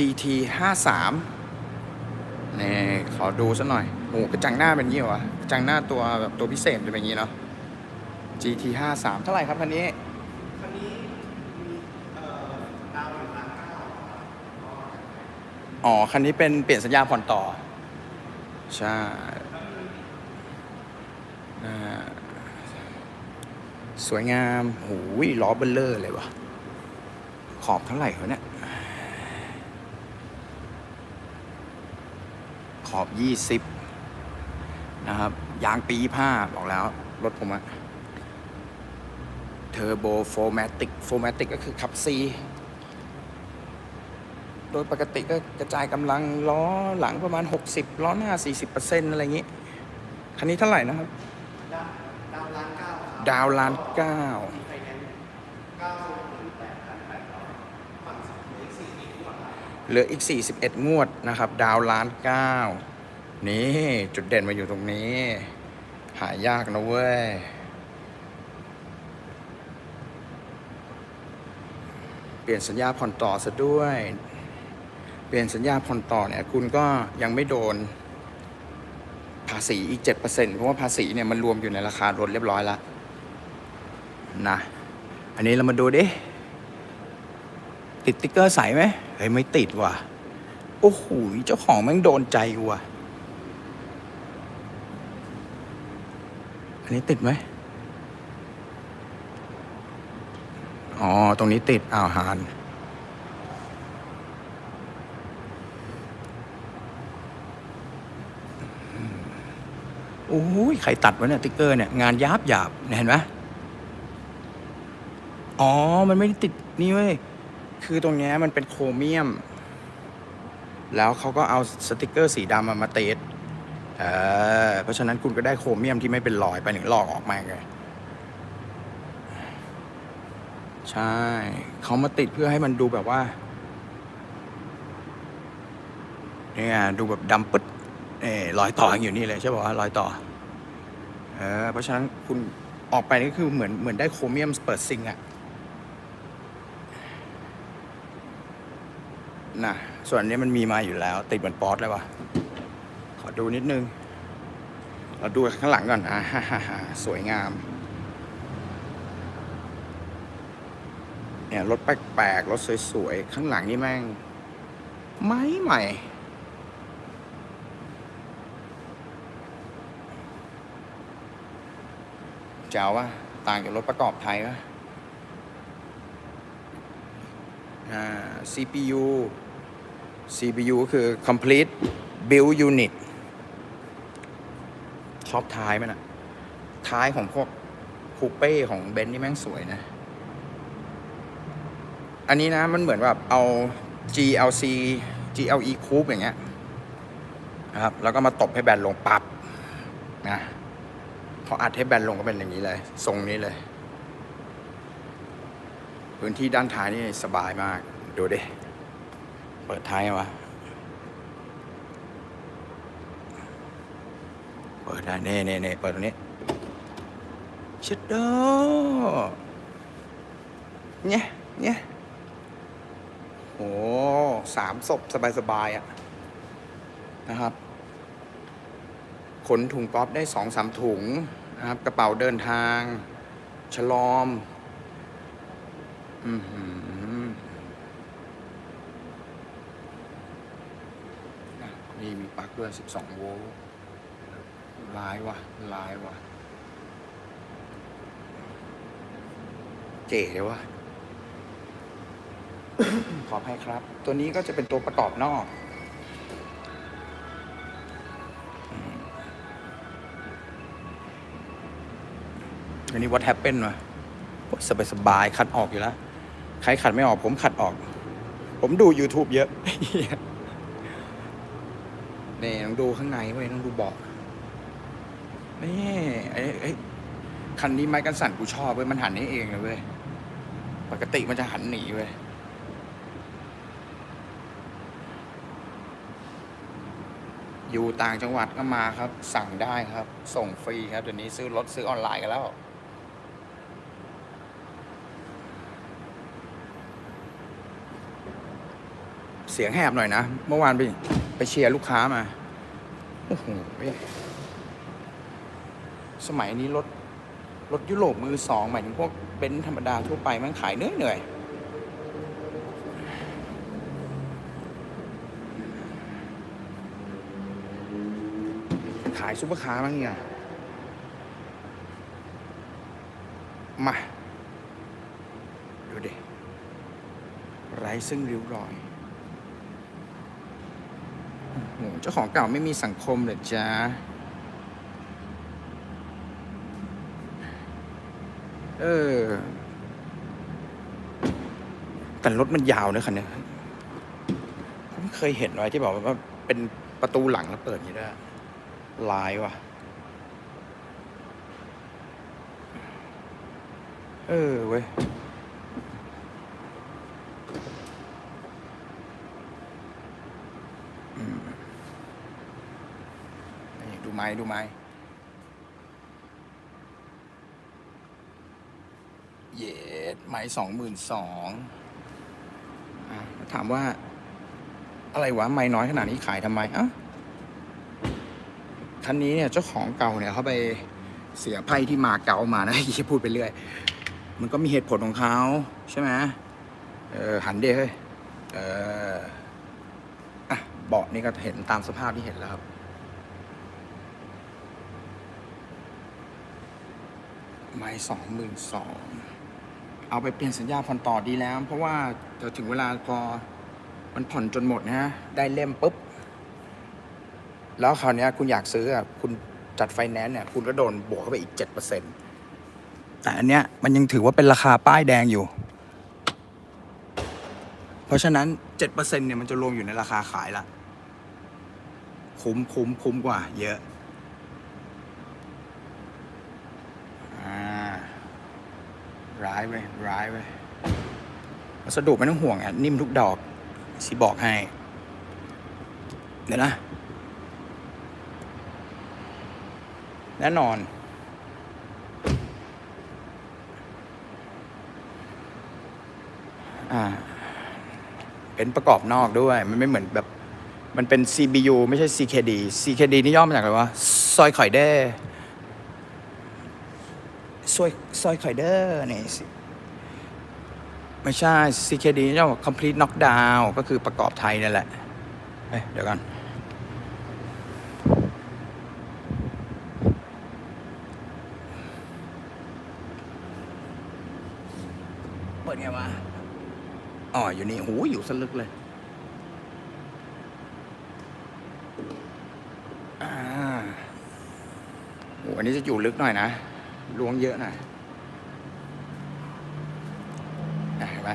GT 53นี่ขอดูสักหน่อยโอ้กระจังหน้าเป็นอย่างงี้เหรอวะกระจังหน้าตัวแบบตัวพิเศษจะเป็นอย่างงี้เนาะ GT 53เท่าไหร่ครับคันนี้คันนี้มีเอ่อดาวอยู่ล้านเก้าอ๋อ คันนี้เป็นเปลี่ยนสัญญาผ่อนต่อ ใช่อ่าสวยงามหูยล้อเบลเลอร์เลยวะขอบเท่าไหร่เหรอเนี่ย ขอบยี่สิบนะครับ ยางปีผ้าบอกแล้ว รถผมอะเทอร์โบโฟแมติกโฟแมติกก็คือขับซีโดยปกติก็กระจายกำลังล้อหลังประมาณ 60 ล้อหน้า 40%อะไรอย่างนี้ คันนี้เท่าไหร่นะครับ ดาวดาวล้านเก้าครับดาวล้านเก้ามีไฟแนนซ์เก้าหมื่นแปดพันแปดร้อยผ่อนสองหมื่นสี่สิบกว่าบาทเหลืออีก 41 งวดนะครับ ดาวล้านเก้า นี่จุดเด่นมาอยู่ตรงนี้ หายากนะเว้ย เปลี่ยนสัญญาผ่อนต่อซะด้วย เปลี่ยนสัญญาผ่อนต่อเนี่ยคุณก็ยังไม่โดน ภาษีอีก 7%เพราะว่าภาษีเนี่ยมันรวมอยู่ในราคารถเรียบร้อยแล้วนะ อันนี้เรามาดูดิ ติดติ๊กเกอร์ใสไหมเฮ้ยไม่ติดว่ะ โอ้โหเจ้าของแม่งโดนใจว่ะ อันนี้ติดไหม อ๋อ ตรงนี้ติดอ้าวหานโอ้ยใครตัดวะเนี่ยติ๊กเกอร์เนี่ย งานยับหยาบเห็นไหมอ๋อ มันไม่ได้ติดนี่เว้ย คือตรงเนี้ยมันเป็นโครเมียม แล้วเขาก็เอาสติกเกอร์สีดำมามาติด เออเพราะฉะนั้นคุณก็ได้โครเมียมที่ไม่เป็นรอยไปหนึ่งลอกออกมาไงใช่เขามาติดเพื่อให้มันดูแบบว่าเนี่ยดูแบบดำปึ๊ดเออรอยต่ออยู่นี่เลยใช่ป่ะรอยต่อเออเพราะฉะนั้นคุณออกไปนี่คือเหมือนเหมือนได้โครเมียมเปิดซิงอะนะส่วนนนี้มันมีมาอยู่แล้ว ติดเหมือนป๊อตเลยวะขอดูนิดนึง เราดูข้างหลังก่อนอ่าสวยงาม เนี่ยรถแปลกๆรถสวยๆ ข้างหลังนี่แม่ง ไม้ใหม่เจ๋วว่ะต่างจากรถประกอบไทยวะอ่า CPU CPU ก็คือ complete build unit ชอบท้ายมันอะท้ายของพวกคูเป้ของเบนซ์นี่แม่งสวยนะ อันนี้นะมันเหมือนแบบเอา GLC GLE coupe อย่างเงี้ยนะครับ แล้วก็มาตบให้แบนลงปับนะพออัดให้แบนลงก็เป็นอย่างนี้เลย ทรงนี้เลย พื้นที่ด้านท้ายนี่สบายมาก ดูดิ เปิดท้ายไงวะ เปิดได้เน่เน่เน่เปิดตรงนี้ชิดโดเนี่ยเนี่ยโอ้สามศพสบายๆอะนะครับ ขนถุงป๊อปได้สองสามถุงนะครับ กระเป๋าเดินทาง ฉลอม อือหือนี่มีปลั๊กด้วย12โวลต์ ลายว่ะลายว่ะ เจ๋เลยว่ะขอบให้ครับ ตัวนี้ก็จะเป็นตัวประกอบนอกอันนี้ what happened วะสบายสบายๆคัดออกอยู่แล้ว ใครขัดไม่ออก ผมขัดออก ผมดู YouTube เยอะ นี่ต้องดูข้างในเว้ต้องดูเบาะ นี่ไอ้ไอ้คันนี้ไม้กันสั่นกูชอบเว้ยมันหันให้เองเลยเว้ยปกติมันจะหันหนีเว้ยอยู่ต่างจังหวัดก็มาครับ สั่งได้ครับ ส่งฟรีครับเดี๋ยวนี้ซื้อรถซื้อออนไลน์กันแล้ว เสียงแหบหน่อยนะ เมื่อวานไปไปเชียร์ลูกค้ามาโอ้โห สมัยนี้รถรถยุโรปมือสองหมายถึงพวกเบนซ์ธรรมดาทั่วไปมันขายเหนื่อยเหนื่อยขายซุปเปอร์คาร์บ้างเนี่ย มา ดูดิ ไร้ซึ่งริ้วรอยโอ้โหเจ้าของเก่าไม่มีสังคมเลยจ้า เออ แต่รถมันยาวนะคันเนี้ยผมเคยเห็นไว้ที่บอกว่าเป็นประตูหลังแล้วเปิดอย่างนี้ได้ลายว่ะ เออเว้ยดูไม้ดูไม้ เย็ดไม้สองหมื่นสองถามว่า อะไรวะไม้น้อยขนาดนี้ขายทำไมอะคันนี้เนี่ยเจ้าของเก่าเนี่ยเขาไปเสียไพ่ที่มาเก่ามานะยี่พูดไปเรื่อย มันก็มีเหตุผลของเขาใช่ไหมเออหันเด้เฮ้ยเอออะเบาะนี่ก็เห็นตามสภาพที่เห็นแล้วครับไม้สองหมื่นสอง เอาไปเปลี่ยนสัญญาผ่อนต่อดีแล้ว เพราะว่าเดี๋ยวถึงเวลาพอมันผ่อนจนหมดนะฮะได้เล่มปุ๊บ แล้วคราวนี้คุณอยากซื้ออะคุณจัดไฟแนนซ์เนี่ยคุณก็โดนบวกเข้าไปอีกเจ็ดเปอร์เซ็นต์แต่อันเนี้ยมันยังถือว่าเป็นราคาป้ายแดงอยู่ เพราะฉะนั้นเจ็ดเปอร์เซ็นต์เนี่ยมันจะรวมอยู่ในราคาขายละ คุ้มคุ้มคุ้มกว่า เยอะ อ่า ร้ายเว้ยร้ายเว้ยวัสดุไม่ต้องห่วงอะนิ่มทุกดอกสิบอกให้ เดี๋ยวนะ แน่นอน อ่า เป็นประกอบนอกด้วย มันไม่เหมือนแบบ มันเป็น CBU ไม่ใช่ CKD CKD นี่ย่อมาจากอะไรวะ ซอยข่อยเด้ ซอยซอยข่อยเด้อนี่สิไม่ใช่ CKD นี่ย่อมา complete knockdown ก็คือประกอบไทยนั่นแหละเอ้ย เดี๋ยวกันเปิดไงวะอ๋อ อยู่นี่โหอยู่สลึกเลย อ่าโหอันนี้จะอยู่ลึกหน่อยนะ ล้วงเยอะหน่อยเห็นไหม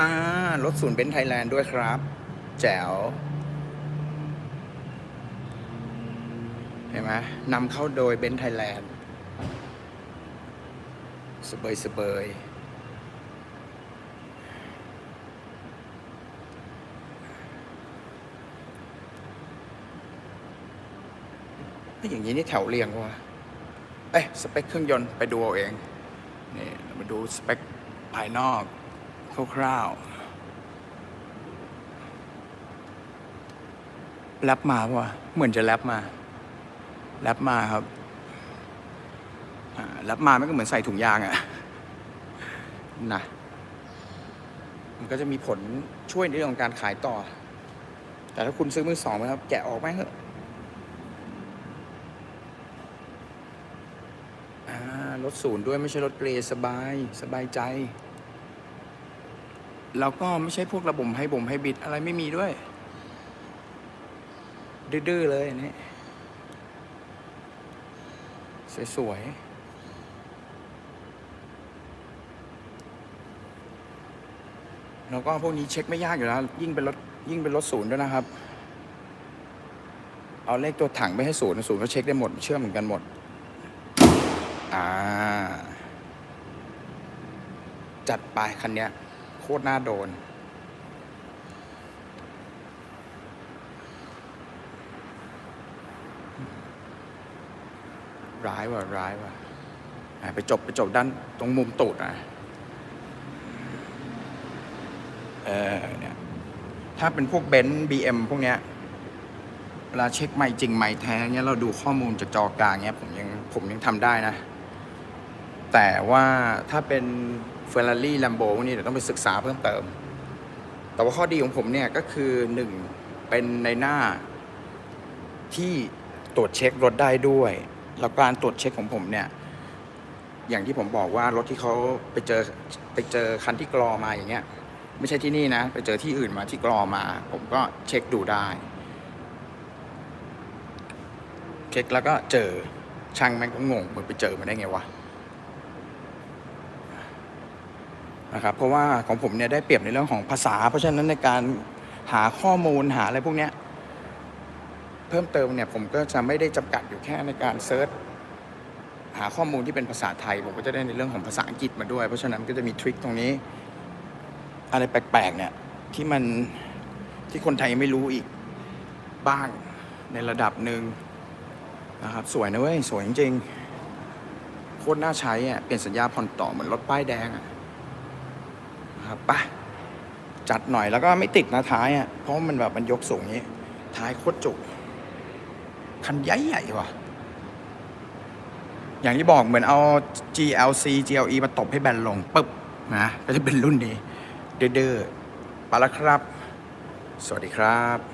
อ่ารถศูนย์เบนซ์ไทยแลนด์ด้วยครับ แจ๋ว เห็นไหมนำเข้าโดยเบนซ์ไทยแลนด์สเบยสเบย ไอ้อย่างนี้นี่แถวเรียงวะเอ้ยสเปคเครื่องยนต์ไปดูเอาเองนี่มาดูสเปคภายนอกคร่าวๆแรปมาปะวะเหมือนจะแรปมาแรปมาครับแรปมามันก็เหมือนใส่ถุงยางอะนะมันก็จะมีผลช่วยในเรื่องของการขายต่อ แต่ถ้าคุณซื้อมือสองนะครับ แกะออกไหมเถอะ อ่ารถ ศูนย์ด้วยไม่ใช่รถเกรย์สบายสบายใจ แล้วก็ไม่ใช่พวกระบบให้บ่มให้บิดอะไรไม่มีด้วย ดื้อเลยอันนี้สวยๆแล้วก็พวกนี้เช็คไม่ยากอยู่แล้ว ยิ่งเป็นรถยิ่งเป็นรถศูนย์ด้วยนะครับ เอาเลขตัวถังไปให้ศูนย์ศูนย์ก็เช็คได้หมด เชื่อมเหมือนกันหมด อ่า จัดไปคันเนี้ย โคตรน่าโดน ร้ายว่ะ ร้ายว่ะ ไปจบ ไปจบด้านตรงมุมตูดอะ เออเนี่ยถ้าเป็นพวกเบนซ์บีเอ็มพวกเนี้ยเวลาเช็คไม่จริงไม่แท้เนี้ยเราดูข้อมูลจากจอกลางเนี้ยผมยังผมยังทำได้นะ แต่ว่าถ้าเป็นเฟอร์รารี่แลมโบนี่เดี๋ยวต้องไปศึกษาเพิ่มเติม แต่ว่าข้อดีของผมเนี่ยก็คือหนึ่งเป็นในหน้าที่ตรวจเช็ครถได้ด้วย แล้วการตรวจเช็คของผมเนี่ย อย่างที่ผมบอกว่ารถที่เขาไปเจอไปเจอคันที่กรอมาอย่างเงี้ย ไม่ใช่ที่นี่นะ ไปเจอที่อื่นมาที่กรอมา ผมก็เช็คดูได้ เช็คแล้วก็เจอช่างแม่งก็งงมึงไปเจอมาได้ไงวะ นะครับเพราะว่าของผมเนี่ยได้เปรียบในเรื่องของภาษา เพราะฉะนั้นในการหาข้อมูลหาอะไรพวกเนี้ยเพิ่มเติมเนี่ยผมก็จะไม่ได้จำกัดอยู่แค่ในการเซิร์ชหาข้อมูลที่เป็นภาษาไทย ผมก็จะได้ในเรื่องของภาษาอังกฤษมาด้วย เพราะฉะนั้นก็จะมีทริคตรงนี้ อะไรแปลกๆเนี่ยที่มันที่คนไทยไม่รู้อีกบ้างในระดับหนึ่งนะครับสวยนะเว้ย สวยจริงๆโคตรน่าใช้อะเปลี่ยนสัญญาผ่อนต่อเหมือนรถป้ายแดงอะ ครับไปะจัดหน่อยแล้วก็ไม่ติดนะท้ายอะเพราะมันแบบมันยกสูงอย่างนี้ ท้ายโคตรจุกคันใหญ่ใหญ่ว่ะ อย่างที่บอกเหมือนเอา GLC GLE มาตบให้แบนลงปึ๊บนะก็จะเป็นรุ่นนี้ เด้อๆไปแล้วครับ สวัสดีครับ